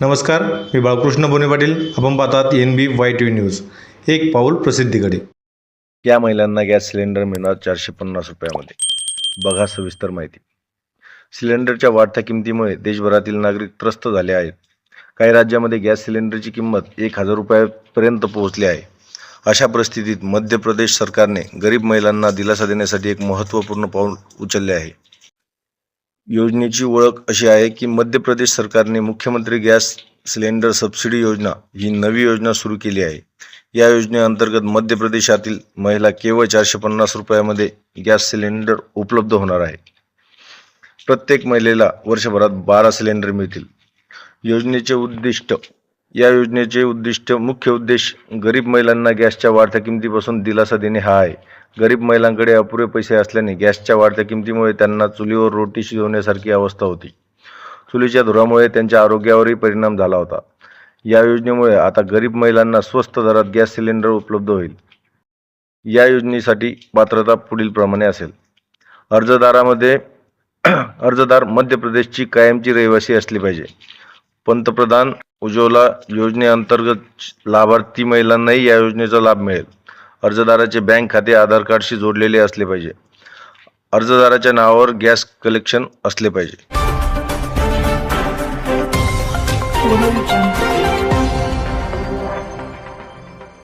नमस्कार मी बाळकृष्ण बोने पाटील. आपण पाहतात N B Y T news एक पाऊल प्रसिद्धीकडे. या महिलांना गॅस सिलेंडर मिळणार चारशे पन्नास रुपयामध्ये. बघा सविस्तर माहिती. सिलेंडरच्या वाढत्या किमतीमुळे देशभरातील नागरिक त्रस्त झाले आहेत. काही राज्यामध्ये गॅस सिलेंडरची किंमत एक हजार रुपयापर्यंत पोहोचली आहे. अशा परिस्थितीत मध्य प्रदेश सरकारने गरीब महिलांना दिलासा देण्यासाठी एक महत्त्वपूर्ण पाऊल उचलले आहे. योजनेची ओळख अशी आहे की मध्य प्रदेश सरकारने मुख्यमंत्री गॅस सिलेंडर सबसिडी योजना ही नवी योजना सुरू केली आहे. या योजनेअंतर्गत मध्य प्रदेशातील महिला केवळ चारशे पन्नास रुपयामध्ये गॅस सिलेंडर उपलब्ध होणार आहे. प्रत्येक महिलेला वर्षभरात बारा सिलेंडर मिळतील. योजनेचे उद्दिष्ट या योजनेचे उद्दिष्ट मुख्य उद्देश गरीब महिलांना गॅसच्या वाढत्या किमतीपासून दिलासा देणे हा आहे. गरीब महिलांकडे अपुरे पैसे असल्याने गॅसच्या वाढत्या किमतीमुळे त्यांना चुलीवर रोटी शिजवण्यासारखी अवस्था होती. चुलीच्या धुरामुळे त्यांच्या आरोग्यावरही परिणाम झाला होता. या योजनेमुळे आता गरीब महिलांना स्वस्त दरात गॅस सिलेंडर उपलब्ध होईल. या योजनेसाठी पात्रता पुढीलप्रमाणे असेल. अर्जदारामध्ये अर्जदार मध्य प्रदेशची कायमची रहिवासी असली पाहिजे. पंतप्रधान उज्ज्वला योजनेअंतर्गत लाभार्थी महिलांनाही या योजनेचा लाभ मिळेल. अर्जदाराचे बँक खाते आधार कार्डशी जोडलेले असले पाहिजे. अर्जदाराच्या नावावर गॅस कलेक्शन असले पाहिजे.